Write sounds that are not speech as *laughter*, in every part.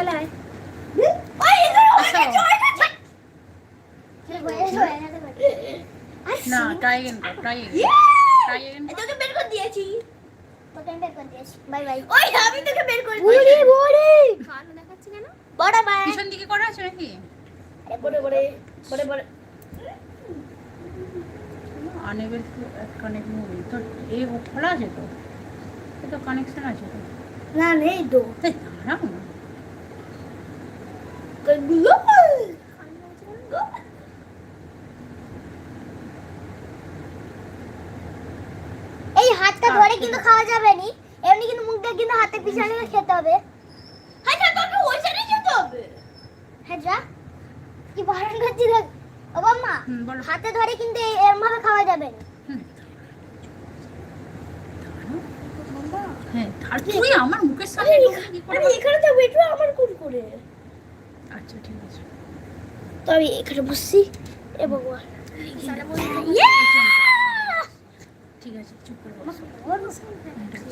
চলে আয় না ট্রাই এগেন ট্রাই এগেন তোকে বের করে দিয়েছি। তোকে বের করে দিয়েছি। Bye bye. ওই আমি তোকে বের করে বুড়ি দিয়েছি। বুড়ি। কালো দেখাচ্ছি কেন? বড় বাই। পিছন দিকে করা আছে নাকি? বড় বড় বড় বড়। আনেবেল কানেক্ট মুভি তো এই খোলা আছে তো? তো কানেকশন আছে তো? না নেই তো এই দাঁড়াও না এই হাতটা ধরে কিন্তু খাওয়া যাবে নি এমনি কিন্তু মুখ দিয়ে কিন্তু খেতে হবে। হ্যাঁ না তোকে ওই হবে। হ্যাঁ যা। কি বারণ করছি দেখ। ও বাম্মা হাতে ধরে কিন্তু এরম ভাবে খাওয়া যাবে না। হ্যাঁ আর তুই আমার মুখের সামনে ঢুকে কি করে আরে এখানে তো বেটু আমার কোন করে? আচ্ছা ঠিক আছে। তো আমি এখানে বসছি। এ ভগবান ঠিক আছে চুপ করে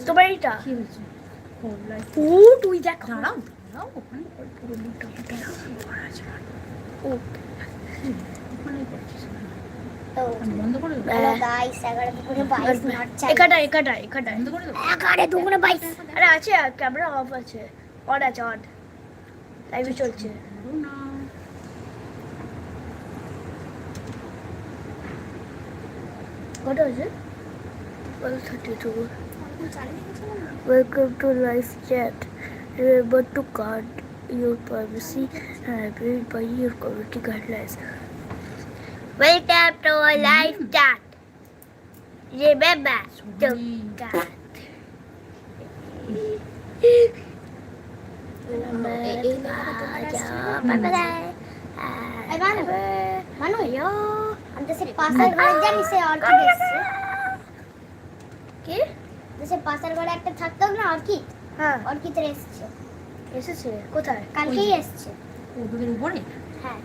তোমার এটা? কি হয়েছে? ও তুই দেখ দাঁড়াও ওখানে ও করছিস আছে ক্যামেরা অফ আছে। অন আছে অন লাইভে চলছে। কত আছে thirty two Welcome to Life Chat. Remember to guard your privacy and abide by your community guidelines. Welcome to hmm. Life Chat. Remember to guard. Manu, yo, and this is password. I'm just. Okay. সে পাশের ঘরে একটা থাকতো না orchid হ্যাঁ। Orchid এসছে। এসেছে? কোথায়? কালকেই এসছে। ওদের উপরে? হ্যাঁ।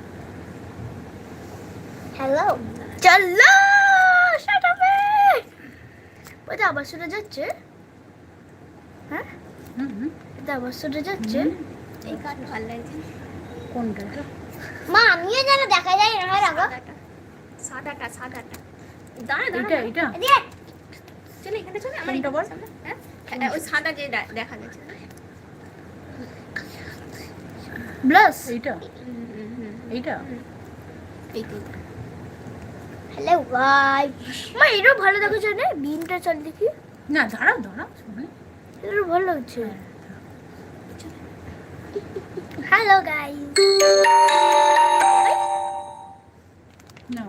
হ্যালো চলো শাট আপ ওটা আবার শুনে যাচ্ছে। হ্যাঁ? হুম হুম। এটা আবার শুনে যাচ্ছে। এই কাট ভালো লাগছে। কোনটা? মা আমিও যেন দেখা যায় না রাগো সাদাটা সাদাটা দাঁড়া এটা এটা এদিকে চলে এখানে চলে আমার কোনটা বল? হ্যাঁ? হ্যাঁ, ওই সাদা যে দেখা যাচ্ছে ব্লাস। এইটা। এইটা। হ্যালো গাইস মা এটাও ভালো দেখাচ্ছে না? বিনটা চল দেখি। না দাঁড়াও দাঁড়াও শুনে। এটাও ভালো লাগছে হ্যালো গাইস। না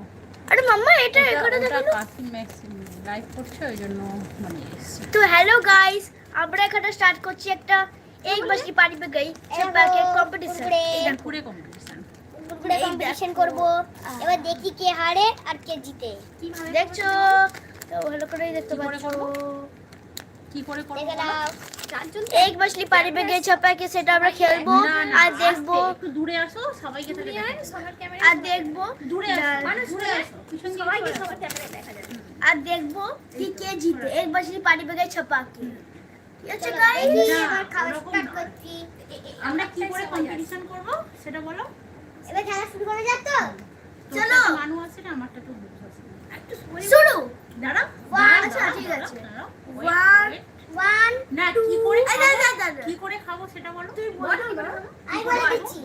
আরে মাম্মা এটা এখানে দেখো না। কাকিম ম্যাক্সিম লাইভ করছে ওই জন্য মানে তো হ্যালো গাইস আমরা এখানে স্টার্ট করছি একটা এই পানি পে গই সেপাকে কম্পিটিশন এটা পুরো কম্পিটিশন পুরো কম্পিটিশন করব। এবার দেখি কে হারে আর কে জিতে। দেখছ? তো ভালো করে দেখতে পাচ্ছো। সেটা আমরা খেলব আর দেখব। একটু দূরে আসো সবাইকে আর দেখব দূরে আসো আর দেখব কি কে জিতে। একবার সেই পানি ব্যাগে ছাপাকে ঠিক আছে গাইস আমরা কি করে কম্পিটিশন করব সেটা বলো? এবার খেলা শুরু করা যাক তো? চলো। মানু আছে না আমারটা তো শুরু। দাঁড়াও ওয়ান ওয়ান না কি করে কি করে খাব সেটা বলো। তুই বলো আমি বলে। দিচ্ছি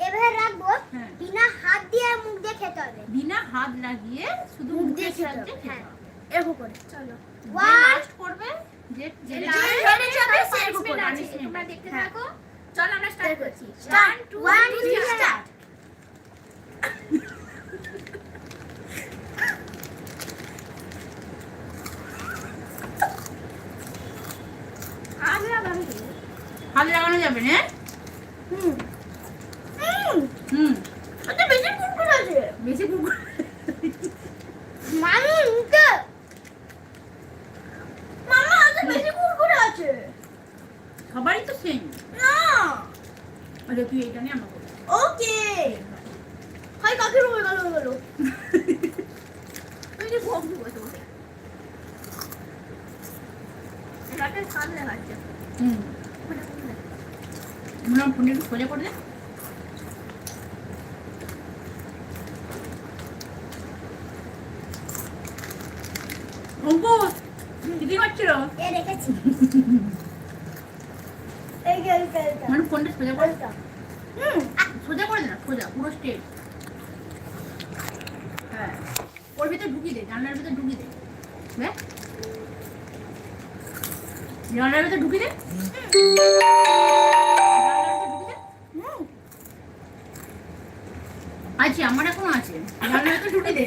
এভাবে রাখব হ্যাঁ। বিনা হাত দিয়ে মুখ দিয়ে খেতে হবে। বিনা হাত লাগিয়ে শুধু মুখ দিয়ে খেতে হবে, হ্যাঁ। এরকম করে চলো। লাস্ট করবে যে যে যে হেরে যাবে সে এরকম করে তোমরা দেখতে হ্যাঁ। থাকো। চল আমরা স্টার্ট করছি। One, two, one two three, start মুকুট কি করছিল মানে ফোনটা সোজা করে হুম সোজা করে না সোজা পুরো স্ট্রেট হ্যাঁ ওর ভিতরে ঢুকিয়ে দে জানলার ভিতরে ঢুকিয়ে দে হ্যাঁ জানলার ভিতরে ঢুকিয়ে দে আছে আমার এখনও আছে জানলার ভিতরে ঢুকিয়ে দে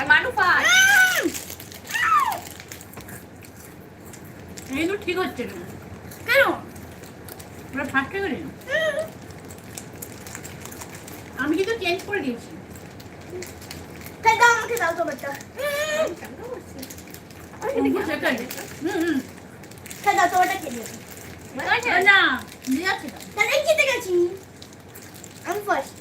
আর মানু পাস এগুলো ঠিক হচ্ছে না। কেন? ওরা ফার্স্টে করে আমি কিন্তু চেঞ্জ করে দিয়েছি। দাও আমাকে দাও তো বাচ্চা দাও তো ওটা খেয়ে না দিয়ে আছে তাহলে খেতে গেছি। আমি ফার্স্ট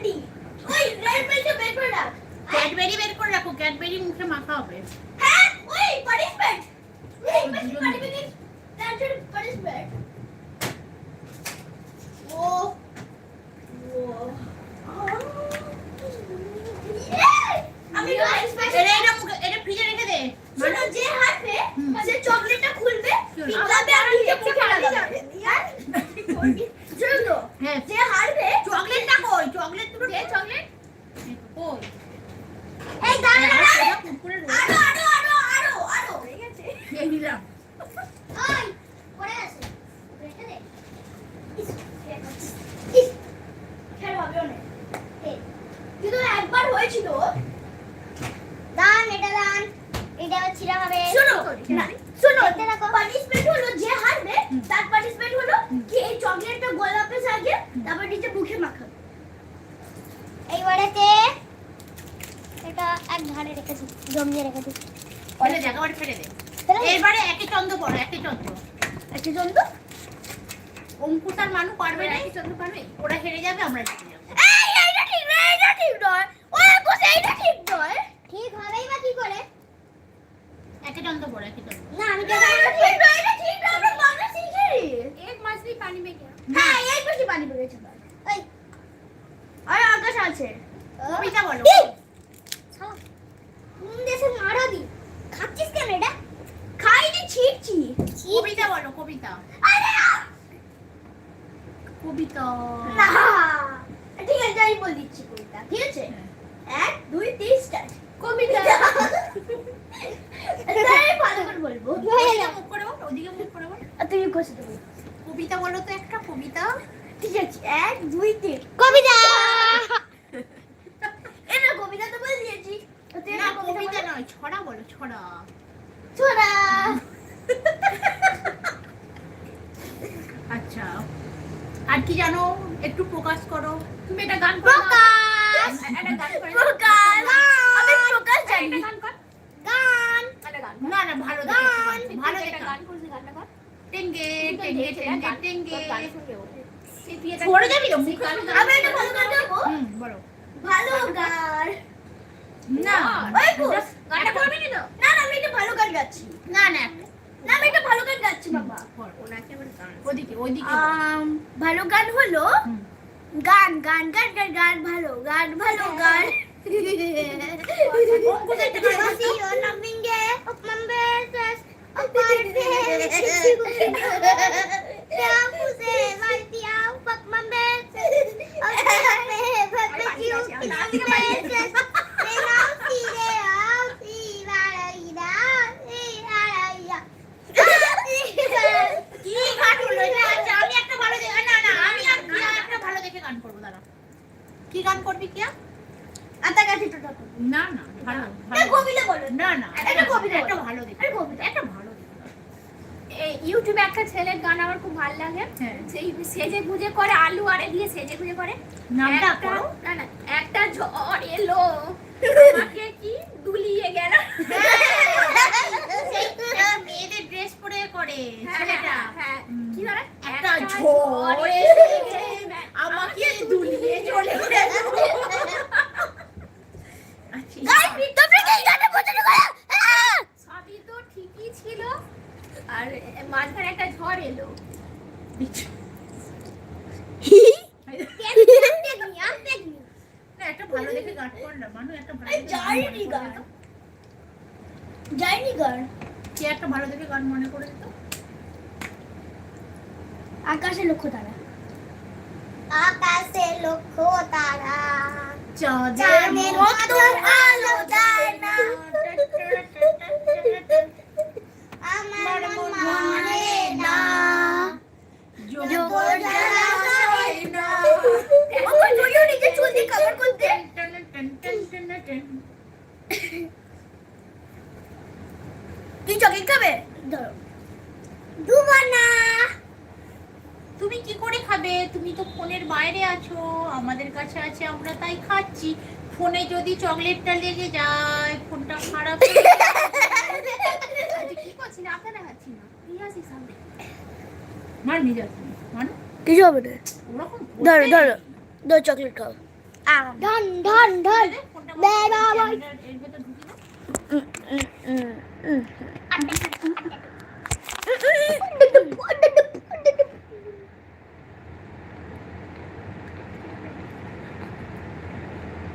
ক্যান্ডি ওই রেড বেলটা বের করে রাখ ক্যাডবেরি বের করে রাখো ক্যাডবেরি মুখে মাখা হবে হ্যাঁ ওই পানিশমেন্ট এই পানিশমেন্ট না, শোনো থাকো। হলো যে হারবে তার পানিশমেন্ট হলো কি এই চকলেটটা গোলাপে সাজিয়ে তারপর নিচে মুখে মাখাবে। এইবারেতে এটা এক ধারে রেখেছি জমিয়ে রেখেছি। ফেলে দে। একেবারে ফেলে দে। এবারে একে চন্দ্র পড়ো একে চন্দ্র একটা চন্দ্র অঙ্কুশ আর মানু পারবে না চন্দ্র পারবে? ওরা হেরে যাবে আমরা জিতে যাব। এইটা ঠিক নয় এইটা ঠিক নয়। ওরা বসে এইটা ঠিক নয়। ঠিক হবেই বা কি করে? হ্যাঁ বেশি পানি পড়েছে ওই আর আকাশ আছে। কবিতা বলো। কোন দেশে মারা খাচ্ছিস কেন এটা? খাইনি ছিটছি। কবিতা বলো কবিতা। আরে কবিতা। না ঠিক আছে আমি বলে দিচ্ছি কবিতা ঠিক আছে? এক দুই তিন স্টার্ট কবিতা। *laughs* *laughs* তুমি কবিতা বলো তো একটা কবিতা। ঠিক আছে এক দুই তিন কবিতা এটা কবিতা তো বলে দিয়েছি তুই না একটা কবিতা বল। নয় ছড়া বলো ছড়া ছোড়া আচ্ছা আর কি জানো একটু প্রকাশ করো তুমি এটা গান করো না? প্রকাশ একটা গান করে প্রকাশ আমি প্রকাশ জানি একটা গান কর গান একটা গান না না ভালো দেখে একটু গান কর, ভালো দেখে একটা গান গান করছি গানটা কর টেঙ্গে টেঙ্গে টেঙ্গে টেঙ্গে সিপি এটা পড়ে যাবি তো মুখ আমি একটা ভালো গান গাবো হুম বলো ভালো গান না ওই পুষ। গানটা করবি না তো না না আমি একটা ভালো গান গাচ্ছি না না। না আমি একটা ভালো গান গাচ্ছি বাবা। বল, ওনাকে আবার গান। ওদিকে ওদিকে। বল। আম, ভালো গান হলো হুম। গান গান গান গান গান ভালো গান ভালো গান। অঙ্কুশ একটা *laughs* *laughs* আমি একটা ভালো দেখে না না আমি একটা ভালো দেখে গান করব দাঁড়া কি গান করবি কে আতা গাছি না না ভালো। ভালো কবিতা বলো। না না একটা কবিতা একটা ভালো দেখে। কবিতা। একটা ভালো। ইউটিউবে একটা ছেলের গান আমার খুব ভালো লাগে। হ্যাঁ। সেই সেজে গুজে করে আলু আরে দিয়ে সেজে গুজে করে। নামটা একটা- না না একটা ঝড় এলো। আমাকে কি দুলিয়ে গেল? মেয়েদের ড্রেস পরে করে ছেলেটা। হ্যাঁ কি বলে? একটা ঝড় আমাকে দুলিয়ে চলে গেল। আচ্ছা তোমরা কি গানটা পছন্দ করো? সবই তো ঠিকই ছিল। আর মাঝখানে একটা ঝড় এলো। একটা ভালো দেখে গান কর মানু একটা ভালো এই গান যাইনি গান। দাও। যাইনি গান? কি একটা ভালো দেখে গান মনে করে তো আকাশে লক্ষ্য তারা। আকাশে লক্ষ্য তারা। চাঁদের মতন আলো দেয় না আমার মন মানে না যোগ জলাশয় না। আমার তুইও নিজে চুল দিয়ে cover করতে। Ten ten ten ten ten ten. তুই চকলেট খাবে ধরো দুবো না তুমি কি করে খাবে তুমি তো ফোনের বাইরে আছো আমাদের কাছে আছে আমরা তাই খাচ্ছি ফোনে যদি চকলেটটা লেগে যায় ফোনটা খারাপ হয়ে যায়। আজকে কি করছি না আপনারা দেখাচ্ছি না রিহার্সি সামনে মার নিয়ে যাচ্ছি মানে কিছু হবে না ওরকম ধরো করতে ধরো চকলেট খাও ধন ধন ধন দাও।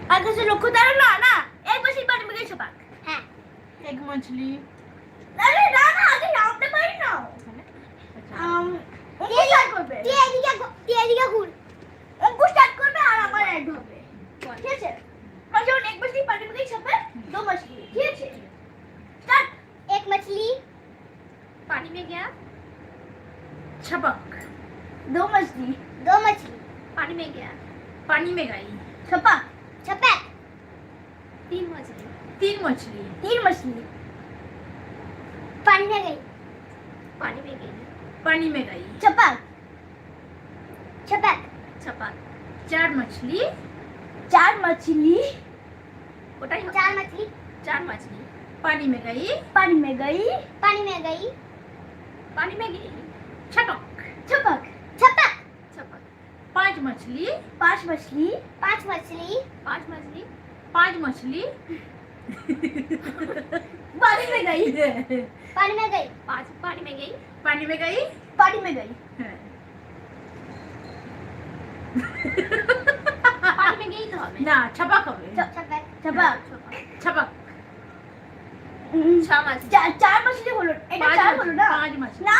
আকাশে লক্ষ্য তারা না না এক বছর পানি মেঘে ছপাক হ্যাঁ এক মাছলি আরে না না আগে নামতে পারি না আচ্ছা আম ও করবে তুই এদিকে ঘু- এদিকে एक मछली। पानी में गया। छपक। दो मछली दो मछली। पानी में गया। पानी में गई। छपा छपक। तीन मछली। तीन मछली। तीन मछली। पानी में गई। पानी में गई। पानी में गई। छपक। छपक। छपक। चार मछली। चार मछली। ওটাই হবে। चार मछली চার মাছলি पानी में गई पानी में गई पानी में गई পানি में गई छटक छपक छपक छपाक पांच मछली पांच मछली पांच मछली पांच मछली पांच मछली पानी में गई पानी में गई पांच पानी में गई पानी में गई पानी में गई হ্যাঁ। পানি में गई তো হবে না ছপাক হবে छपक ছাপাক না? না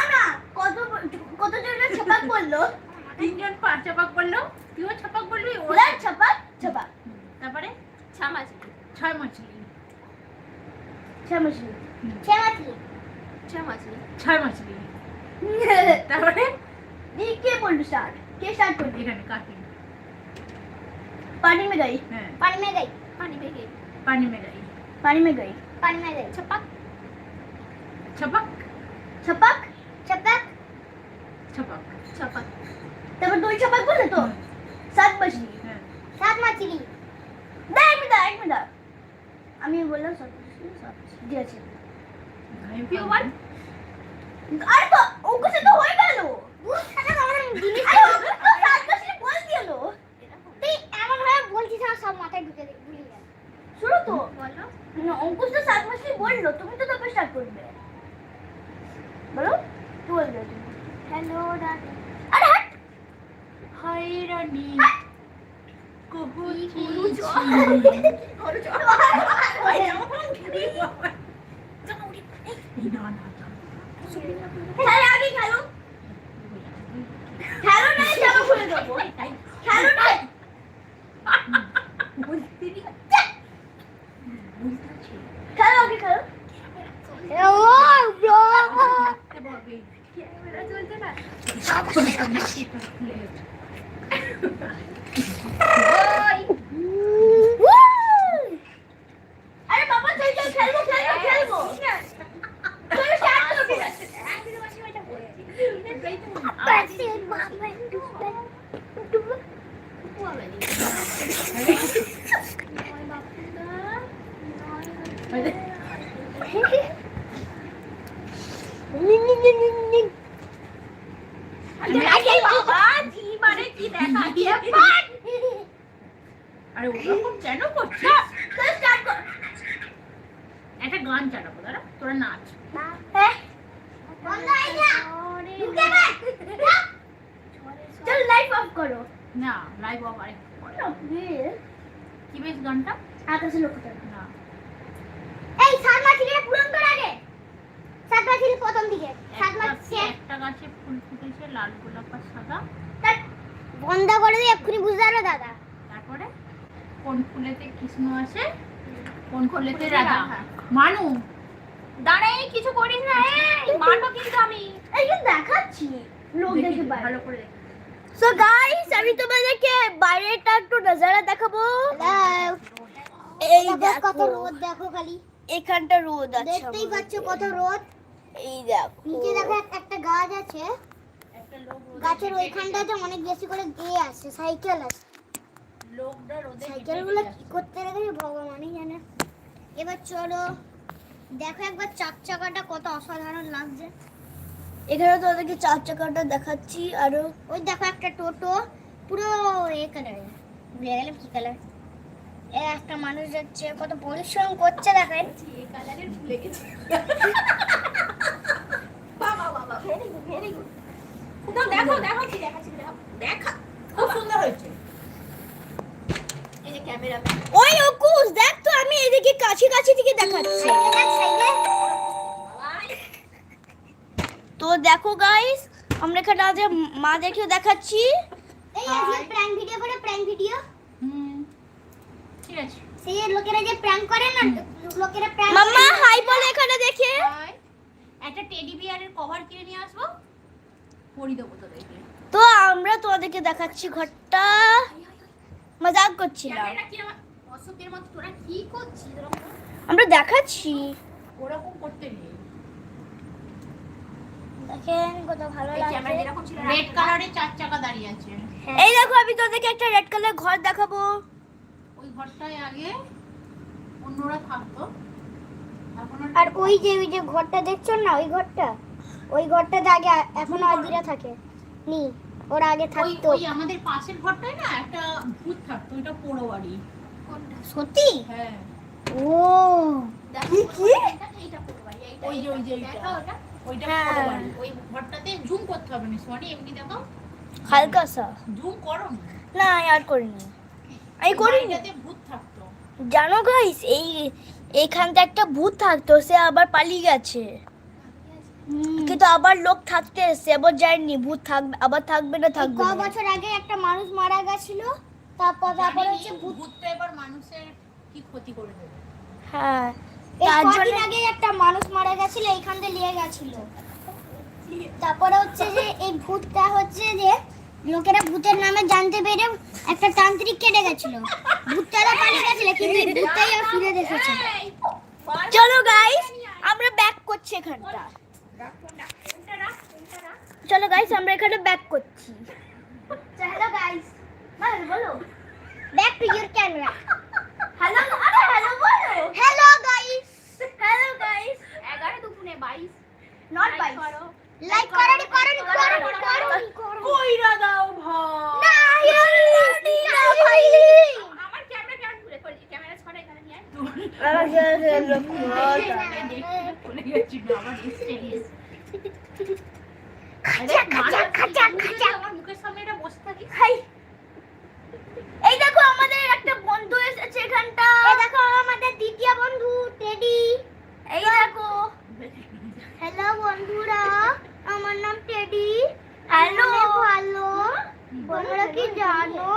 ছাপাক তিনজন মাছলি মাছলি মাছলি ছয় মাছলি *laughs* কে বলল কে এখানে পানি মে গাই। পানি মে গাই। गई পানি में गई পানি में गई पानी में गई पानी में गई छपाक ছপাক छपक छपक ছপাক छपाक তারপর দুই ছপাক বললে তো সাত মাছলি হ্যাঁ सात मछली না এক মিনিট এক মিনিট আমি বললাম সাত মাছলি সাত মাছলি ঠিক আছে আমি পিও ওয়ান আরে তো ওকে তো হয়ে গেল বুঝতে না আমার জিনিস আরে ওকে তো সাত মাছলি বল দিল তুই এমন ভাবে বলছিস না সব মাথায় ঢুকে দে ভুলে যা শুনো তো। বলো অঙ্কুশ তো সাত মাছলি বলল তুমি তো তারপর স্টার্ট করবে। বলো কি বলবে তুমি? হ্যালো দাদা আরে হাট! হাই রানী কহুছি গরু চ। গরু চ। না না খেলে আগে খেলো। খেলো না জামা খুলে দেবো। Ich hab's nicht. আরে ওরকম কেন করছিস? স্টার্ট কর। একটা গান চালাবো দাঁড়া তোরা নাচ। হ্যাঁ। হয়ে চল অফ করো। না লাইভ অফ কি বেশ গানটা? আকাশে লক্ষ্য করো। না। এই সাত মাছলিটা পূরণ কর আগে। সাত মাছলি প্রথম দিকে। সাত একটা- একটা গাছে ফুল ফুটেছে লাল গোলাপ আর সাদা। বন্ধ করে দিয়ে এক্ষুনি বুঝতে পারবে দাদা। কোন ফুলেতে কৃষ্ণ আছে? কোন ফুলেতে রাধা। মানু। দাঁড়াই কিছু করিস না এই মারবো কিন্তু আমি। এই দেখাচ্ছি লোক দেখে ভালো করে সো গাইস আমি তোমাদেরকে বাইরেটা একটু নজারা দেখাবো। এই দেখো কত রোদ দেখো খালি। এখানটা রোদ আছে দেখতেই। পাচ্ছ কত রোদ। এই দেখো। নিচে দেখো একটা গাছ আছে। গাছের ওইখানটাতে অনেক বেশি করে গিয়ে আছে সাইকেল আছে গেছে। লোকটা রোদে সাইকেল হেঁটে গুলো গেছে। কি করতে রেখেছে ভগবানই জানে। এবার চলো দেখো একবার চার চাকাটা কত অসাধারণ লাগছে। এখানে তোমাদেরকে চার চাকাটা দেখাচ্ছি আরও ওই দেখো একটা টোটো পুরো এ কালারের ভুলে গেলাম কি কালার এ একটা মানুষ যাচ্ছে কত পরিশ্রম করছে দেখেন। এই কালারের ভুলে গেছি। বাবা বাবা ভেরি গুড ভেরি গুড দেখো দেখো কি দেখাচ্ছি দেখো খুব সুন্দর হয়েছে। ওই অকুশ দেখ তো আমি এদিকে কাছে কাছে থেকে দেখাচ্ছি। তো দেখো গাইস আমরা এখানে আজ মাদেরকেও দেখাচ্ছি। এই আজকে প্র্যাঙ্ক ভিডিও করে প্র্যাঙ্ক ভিডিও হুম ঠিক আছে। সেই লোকেরা যে প্র্যাঙ্ক করে না লোকেরা প্র্যাঙ্ক মাম্মা হাই বলে এখানে দেখে। একটা টেডি বিয়ারের কভার কিনে নিয়ে আসব। পরি দেবো তোদেরকে তো আমরা তোমাদেরকে দেখাচ্ছি ঘরটা। মজাক করছিলাম ক্যামেরাটা মতো তোরা কি করছিস আমরা দেখাচ্ছি। ওরকম করতে নেই। দেখেন কত ভালো এই ক্যামেরা যেরকম ছিল রেড কালারের চার চাকা দাঁড়িয়ে আছে। এই দেখো আমি তোদেরকে একটা রেড কালার ঘর দেখাবো। ওই ঘরটায় আগে অন্যরা থাকতো। এখন আর ওই যে ওই যে ঘরটা দেখছ না? ওই ঘরটা? ওই ঘরটাতে আগে এখনও আদিরা থাকে। নি। ওরা আগে থাকতো। ওই আমাদের পাশের ঘরটায় না একটা ভূত থাকতো বাড়ি সত্যি? হ্যাঁ। ও। দেখো কি? এইটা ওই যে, ওই যে, এইটা। ওইটা। ওটা। ওইটা হ্যাঁ। ওই ঘরটাতে জুম করতে হবে না সোনি এমনি দেখো হালকা সা জুম করো না। আর করিনি। আমি করিনি। ভূত থাকতো। জানো গাইস এই এইখানটা একটা ভূত থাকতো সে আবার পালিয়ে গেছে। কিন্তু আবার লোক থাকতে এসছে আবার যায়নি ভূত থাকবে আবার থাকবে না থাকবে ক বছর আগে একটা মানুষ মারা গেছিল তারপর তারপর হচ্ছে ভূত ভূতটা এবার মানুষের কি ক্ষতি করে দেবে? হ্যাঁ তার জন্য আগে একটা মানুষ মারা গেছিল এইখান থেকে নিয়ে গেছিল। তারপরে হচ্ছে যে এই ভূতটা হচ্ছে যে লোকেরা ভূতের নামে জানতে পেরে একটা তান্ত্রিক কেটে গেছিল। ভূতটা তো পালিয়ে গেছিল কিন্তু এই ভূতটাই আর ফিরে বার- চলো গাইস আমরা ব্যাক করছি এখানটা। চলো গাইস আমরা এখানে ব্যাক করছি। হ্যালো গাইস বলো back to your camera hello আরে হ্যালো বলো। হ্যালো গাইস হ্যালো গাইস এগারো দুপুরে বাইশ। নট Like বাইস করো। লাইক করনি করনি করনি করনি করনি। কইরা দাও ভাই। না ইয়াল্লি না ভাই। আমার ক্যামেরা কেমন ঘুরে করেছি? ক্যামেরা ছড়া এখানে নিয়ে আয়। চলে গেছি না আমার খাচা খাচা খাচা খাচা আমার মুখের সামনে এটা বসে থাকি হাই এই দেখো আমাদের একটা বন্ধু এসেছে এখানটা। দেখো আমাদের দ্বিতীয় বন্ধু টেডি। এই দেখো। হ্যালো বন্ধুরা আমার নাম টেডি। হ্যালো ভালো। বন্ধুরা কি জানো?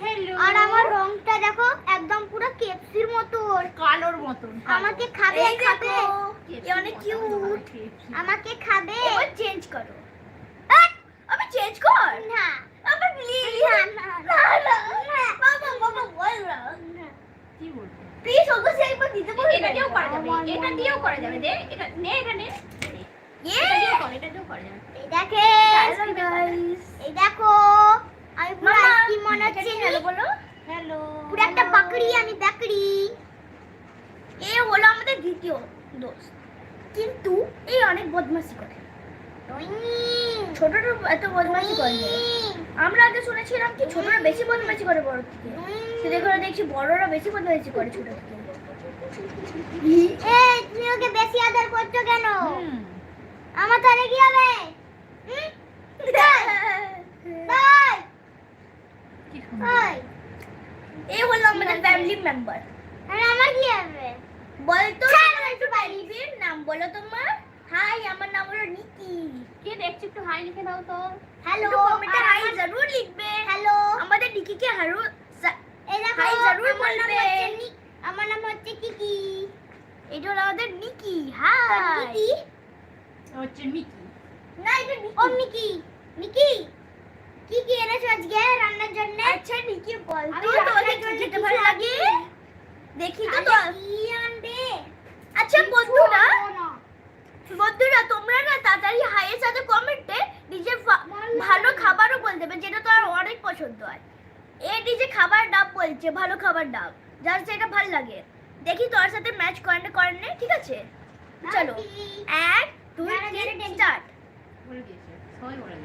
হ্যালো আর আমার রংটা দেখো একদম পুরো কেপসির মতো কালোর মতন আমাকে খাবে খাবে। এ অনেক কিউট আমাকে খাবে। এবার চেঞ্জ করো। আমি চেঞ্জ কর। না। আবার প্লিজ না, না, না না। না। বাবা বাবা বল না। কি বলব প্লিজ ওকে সেই একবার দিতে পারবে এটা দিয়েও করা যাবে। এটা দিয়েও করা যাবে। দে এটা নে এটা নে। এটা দিয়েও কর এটা দিয়েও করা যাবে। এই দেখে হ্যালো গাইস এই দেখো আমি পুরো মামা আইসক্রিম হচ্ছে হ্যালো বলো। হ্যালো। পুরো একটা বাকরি আমি বাকরি। এ হলো আমাদের দ্বিতীয় দোস্ত। কিন্তু এই অনেক বদমাশি করে। ছোটটা এত বদমাশি করে আমরা আগে শুনেছিলাম কি ছোটরা বেশি বদমাশি করে বড় থেকে। সেটা করে দেখছি বড়রা বেশি বদমাশি করে ছোট থেকে। এই তুমি ওকে বেশি আদর করছ কেন? আমার তাহলে কি হবে? কি সুন্দর। তাই এই হলো আমাদের ফ্যামিলি মেম্বার আর আমার কি হবে? বলতো বলো তোমার হাই আমার নাম হলো নিকি কে দেখছি একটু হাই লিখে দাও তো। হ্যালো কমেন্টে হাই জরুর লিখবে। হ্যালো আমাদের নিকিকে হারু এই দেখো হাই জরুর বলবে। আমার নাম হচ্ছে কিকি এটা হলো আমাদের নিকি। হাই কিকি হচ্ছে মিকি না এটা ও নিকি। মিকি মিকি কি কি এনেছো আজকে রান্নার জন্য? আচ্ছা নিকি বল। আমি তো জন্য কি খেতে ভালো লাগে? দেখি তো তো কি আনবে? আচ্ছা বন্ধুরা। বন্ধুরা তোমরা না তাড়াতাড়ি হাইয়ের সাথে কমেন্টে নিজের ভালো খাবারও বলতে দেবে যেটা তোমার অনেক পছন্দ হয়। এ নিজে খাবার ডাব বলছে ভালো খাবার ডাব। যার যেটা ভালো লাগে। দেখি তোর সাথে ম্যাচ করে না করে না, ঠিক আছে? চলো। এক দুই তিন স্টার্ট বলে বলে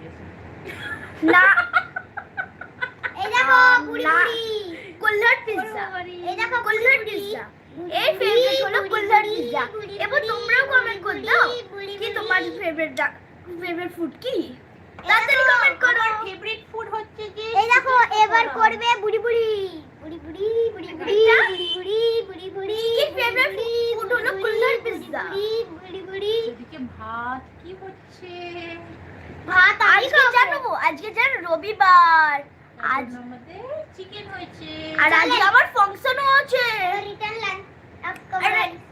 না। এই দেখো না। বুড়ি। কুল্লার পিৎজা এই দেখো কুল্লার পিৎজা এই ফেভারিট হলো কুল্লার পিৎজা এবার তোমরাও কমেন্ট করে দাও কি তোমার ফেভারিট ফেভারিট ফুড কি? তাড়াতাড়ি কমেন্ট করো। ফেভারিট ফুড হচ্ছে যে এই দেখো এবার করবে বুড়ি বুড়ি। বুড়ি বুড়ি বুড়ি বুড়ি বুড়ি বুড়ি বুড়ি বুড়ি কি favorite food হলো কুল্লার পিৎজা। বুড়ি বুড়ি এদিকে ভাত কি হচ্ছে? ভাত আমি আজকে জানো আজকে জানো রবিবার। আজ আজ চিকেন হয়েছে। আর আজকে আমার ফাংশনও আছে।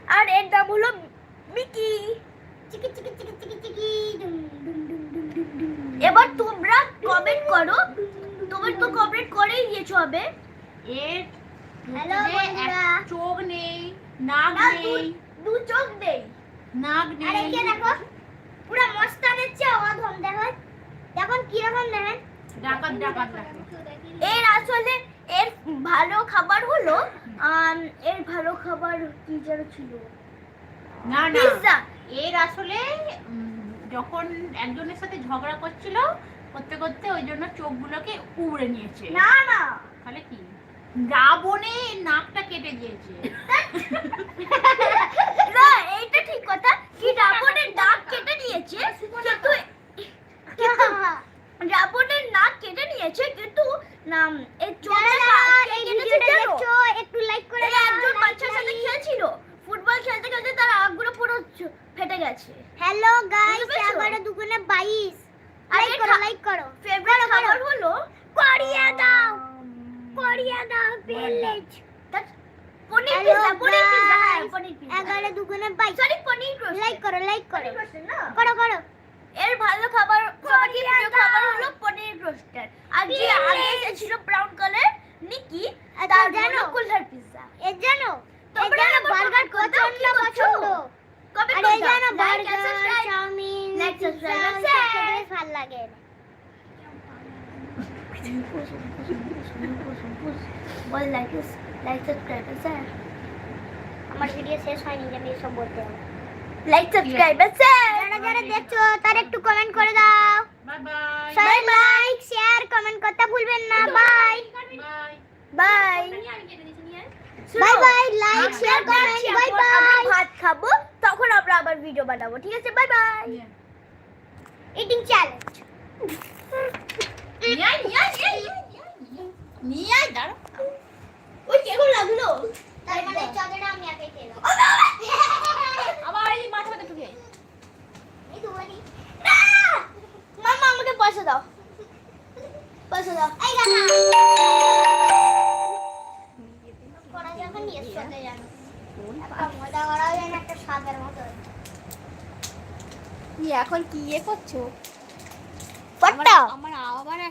আর এর নাম হলো মিকি। চিকি চিকি চিকি চিকি চিকি ডুম ডুম ডুম ডুম ডুম ডুম এবার তোমরা কমেন্ট করো। তোমার তো কমেন্ট করেই দিয়েছ হবে এর যে বন্ধুরা। চোখ নেই নাক না নেই। দু- দু চোখ দেই নাক আর নেই। একে দেখো? পুরো মস্তানের চেয়ে অধম দেখো দেখুন কীরকম দেখেন? ডাকাত ডাকাত ডাকাত। এর আসলে এর ভালো খাবার হলো এর ভালো খাবার কি যেন ছিল? না না। এর আসলে যখন একজনের সাথে ঝগড়া করছিল করতে করতে ওই জন্য চোখগুলোকে উড়ে নিয়েছে। না না। তাহলে কি? রাবণে নাকটা কেটে দিয়েছে। না এইটা ঠিক কথা। কি রাবণের নাক কেটে নিয়েছে কিন্তু রাবণের নাক কেটে নিয়েছে কিন্তু না এর চোখে এই একটু লাইক করে একজন বাচ্চার সাথে খেলছিল। ফুটবল খেলতে খেলতে তার আগুলো পুরো ফেটে গেছে। হ্যালো গাইস দুগুণে বাইশ। আর লাইক করো লাইক করো। ফেভারিট খাবার হলো করিয়া দাও করিয়া দাও প্লিজ তা- পনির পিৎজা পনির পিৎজা হ্যাঁ পনির পিৎজা এগারো দুগুণে বাইশ। সরি পনির লাইক করো লাইক করো। করো করো। এর ভালো খাবার সবার প্রিয় খাবার হলো পনির রোস্টার আর যে আগে এসেছিল ব্রাউন কালার নিকি তার জানো? কুলহার পিৎজা এর জানো? তোমরা বার্গার comment করো, প্রচণ্ড কি করছ? পছন্দ। কবে জানো বার্গার চাউমিন বেশ ভালো লাগে। বল লাইক লাইক সাবস্ক্রাইব আমার ভিডিও শেষ হয়নি যে আমি এসব বলতে লাইক সাবস্ক্রাইব স্যার যারা যারা দেখছ তারা একটু কমেন্ট করে দাও। বাই বাই সবাই লাইক শেয়ার কমেন্ট করতে ভুলবেন না। Bye bye bye bye bye like share comment bye bye ভাত খাব তখন আমরা আবার ভিডিও বানাবো ঠিক আছে? বাই বাই ইটিং চ্যালেঞ্জ নিয়ে আয়, নিয়ে আয়, নিয়ে আয়, নিয়ে আয়, নিয়ে আয়, দাঁড়া। ওই কেমন লাগল? তার মানে চাদরটা আমি একাই খেলাম আবার এই মাথা মাথা ঢুকে। মামা আমাকে পয়সা দাও। পয়সা দাও। এই গানা করা যাবে নি এর সাথে একটা মজা করা যায় না একটা মতো এখন কি ইয়ে করছ? আমার আবার